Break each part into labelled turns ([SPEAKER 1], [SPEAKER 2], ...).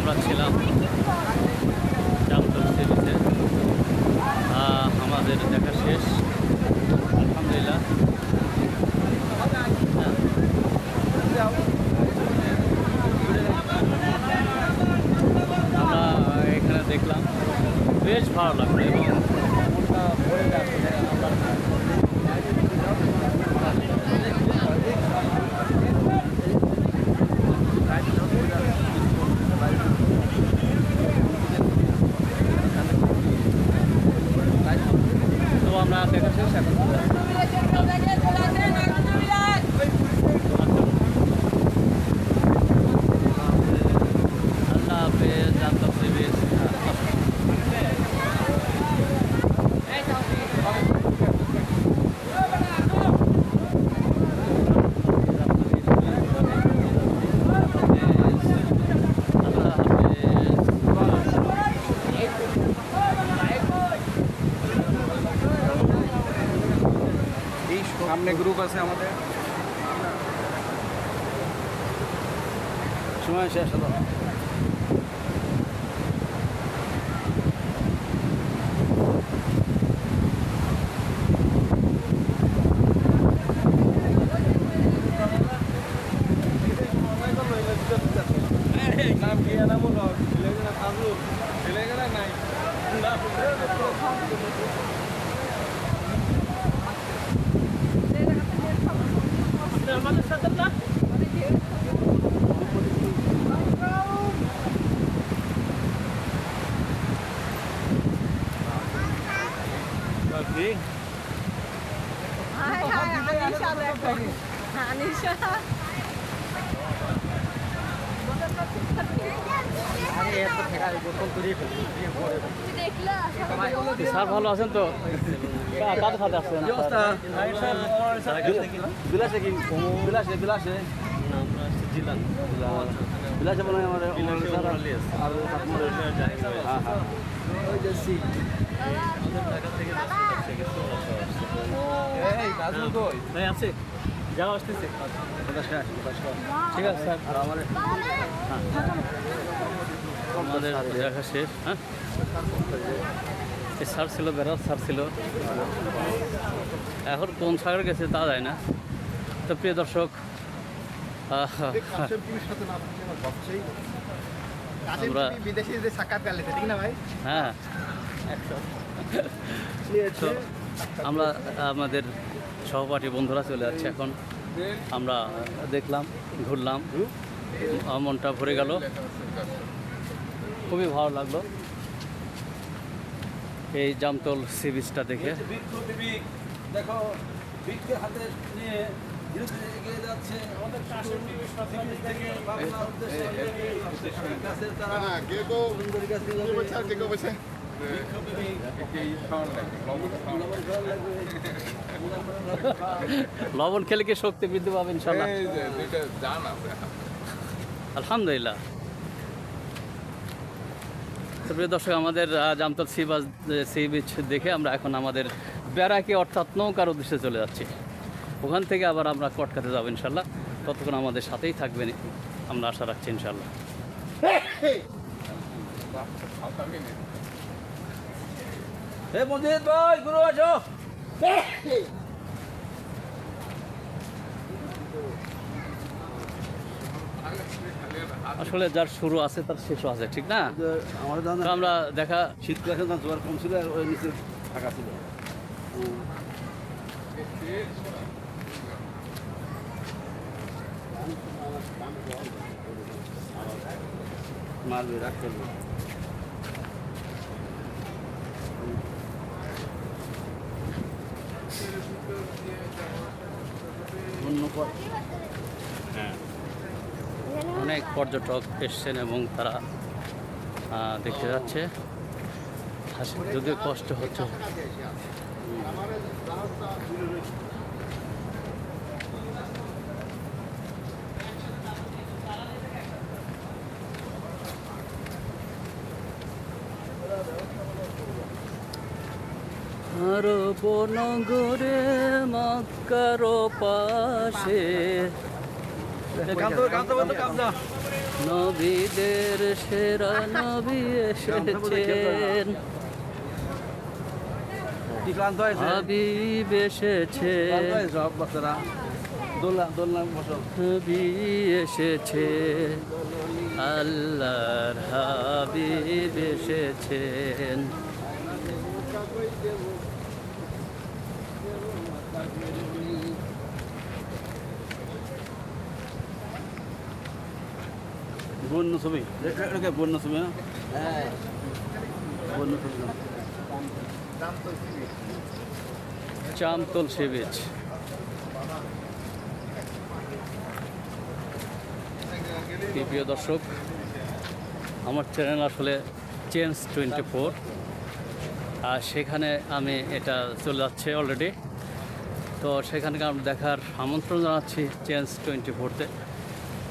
[SPEAKER 1] আমরা ছিলাম জামতল সিরিজে আমাদের দেখা শেষ আলহামদুলিল্লাহ আমরা এখানে দেখলাম বেশ ভালো লাগল এবং মনটা ভরে যাচ্ছে আমরা তো আমরা দেখা শেষ এখন আল্লাহ হাফেজ জানতাম সিরিজ আল্লাহ হাফেজ
[SPEAKER 2] এই সামনে গ্রুপ আছে আমাদের। সময় শেষ হলো। ছেলেগুলো নাই
[SPEAKER 1] আমাদের সাথে না Okay.
[SPEAKER 3] হাই হাই আনিশা দেখো আনিশা
[SPEAKER 1] স্যার ভালো আছেন তো কাদের সাথে আসছেন
[SPEAKER 2] বিলাসে কি বিলাসে বিলাসে বিলাসে মনে হয় আমার হ্যাঁ হ্যাঁ এই কাজল কই?
[SPEAKER 1] আছে? যাওয়া আসতেছে। ঠিক আছে স্যার।
[SPEAKER 2] আমার
[SPEAKER 1] আমাদের দেখা শেষ হ্যাঁ? স্যার ছিল বেড়াত স্যার ছিল। এখন কোন সাগর গেছে তা যায় না। তো প্রিয় দর্শক আহ, আমরা
[SPEAKER 4] বিদেশি যে সাক্ষাৎ কার লেছে ঠিক না ভাই
[SPEAKER 1] হ্যাঁ। তো আমরা আমাদের সহপাঠী বন্ধুরা চলে যাচ্ছে এখন। আমরা দেখলাম ঘুরলাম আমার মনটা ভরে গেল। খুবই ভালো লাগল। এই জামতল সি বিচটা দেখে।
[SPEAKER 2] দেখো বিক্ষের হাতে নিয়ে ধীরে ধীরে এগিয়ে যাচ্ছে। আমাদের কাশের থেকে বাংলার উদ্দেশ্যে গাছের তারা
[SPEAKER 4] না কে কো
[SPEAKER 2] সুন্দরী গাছ
[SPEAKER 1] লবণ খেলে কি শক্তি বৃদ্ধি পাবে ইনশাল্লাহ আলহামদুলিল্লাহ। প্রিয় দর্শক আমাদের জামতল সি বাস সি বিচ দেখে আমরা এখন আমাদের ব্যারাকে অর্থাৎ নৌকার উদ্দেশ্যে চলে যাচ্ছি। ওখান থেকে আবার আমরা কটকাতে যাব ইনশাল্লাহ ততক্ষণ আমাদের সাথেই থাকবেন আমরা আশা রাখছি ইনশাল্লাহ
[SPEAKER 2] হে মজিদ ভাই গুরু আছো
[SPEAKER 1] আসলে যার শুরু আছে তার শেষও আছে ঠিক না? আমরা দেখা
[SPEAKER 2] শীতকালে না জোয়ার কম ছিল আর ওই নিচে ফাঁকা ছিল। মারবে করবে। পর-
[SPEAKER 1] অনেক পর্যটক এসছেন এবং তারা দেখতে যাচ্ছে। যদিও কষ্ট হচ্ছে আরও বনগরে মক্কার পাশে। নবীদের সেরা নবী এসেছেন। হাবিব নবী এসেছে আল্লাহর হাবিব এসেছেন।
[SPEAKER 2] বন্য ছবি বন্য ছবি না বন্য ছবি।
[SPEAKER 1] চামতল সি বিচ প্রিয় দর্শক আমার চ্যানেল আসলে চেঞ্জ টোয়েন্টি ফোর আর সেখানে আমি এটা চলে যাচ্ছে অলরেডি তো সেখানকে আমি দেখার আমন্ত্রণ জানাচ্ছি চেঞ্জ টোয়েন্টি ফোরতে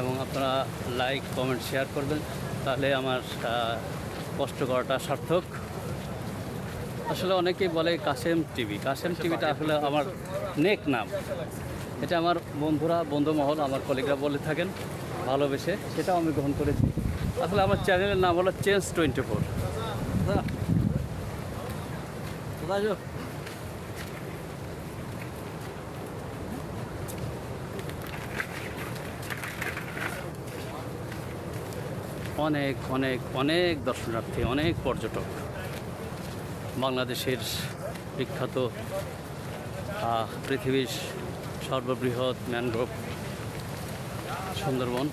[SPEAKER 1] এবং আপনারা লাইক কমেন্ট শেয়ার করবেন, তাহলে আমার কষ্ট করাটা সার্থক। আসলে অনেকেই বলে কাশেম টিভি। কাশেম টিভিটা আসলে আমার নেক নাম। এটা আমার বন্ধুরা, বন্ধুমহল, আমার কলিগরা বলে থাকেন, ভালোবেসে। সেটাও আমি গ্রহণ করেছি। আসলে আমার চ্যানেলের নাম হলো চেঞ্জ টোয়েন্টি ফোর
[SPEAKER 2] দাদা
[SPEAKER 1] অনেক অনেক অনেক দর্শনার্থী, অনেক পর্যটক বাংলাদেশের বিখ্যাত পৃথিবীর সর্ববৃহৎ ম্যানগ্রোভ সুন্দরবন,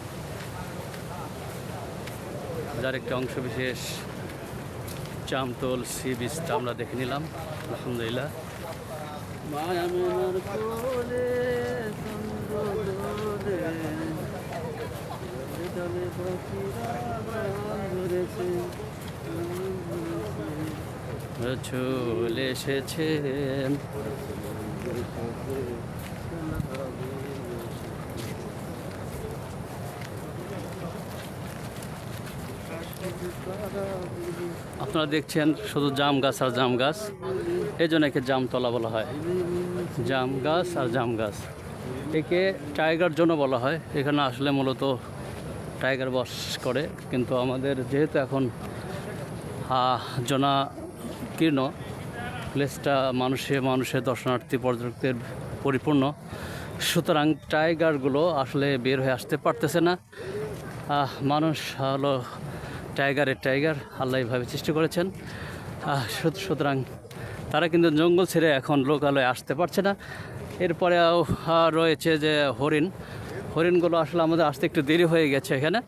[SPEAKER 1] যার একটি অংশ বিশেষ চামতল সি বিচটা আমরা দেখে নিলাম, আলহামদুলিল্লাহ। মায়ামেনার কোলে চন্দ্র দোলে, রসুল এসেছেন আপনারা দেখছেন শুধু জাম গাছ আর জাম গাছ। এই জন্য একে জামতলা বলা হয়। জাম গাছ আর জাম গাছ। একে টাইগার জন্য বলা হয়। এখানে আসলে মূলত টাইগার বস করে, কিন্তু আমাদের যেহেতু এখন জনাকীর্ণ প্লেসটা মানুষে মানুষের দর্শনার্থী, পর্যটকদের পরিপূর্ণ। সুতরাং টাইগারগুলো আসলে বের হয়ে আসতে পারতেছে না। মানুষ হলো টাইগারের টাইগার, আল্লাহ এভাবে সৃষ্টি করেছেন। সুত- সুতরাং তারা কিন্তু জঙ্গল ছেড়ে এখন লোকালয়ে আসতে পারছে না। এরপরেও রয়েছে যে হরিণ হরিণগুলো আসলে আমাদের আসতে একটু দেরি হয়ে গেছে এখানে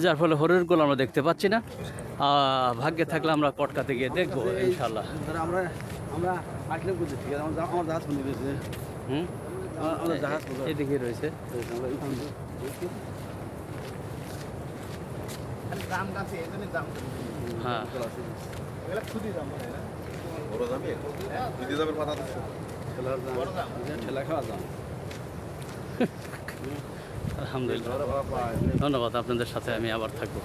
[SPEAKER 1] যার ফলে হরিণগুলো আমরা দেখতে পাচ্ছি না। ভাগ্যে থাকলে আমরা কটকাতে গিয়ে দেখব ইনশাল্লাহ
[SPEAKER 2] আমরা
[SPEAKER 1] হুম? এদিকে রয়েছে। হ্যাঁ।
[SPEAKER 2] ঠেলা খাওয়া দাম।
[SPEAKER 1] আলহামদুলিল্লাহ। ধন্যবাদ আপনাদের সাথে আমি আবার থাকব।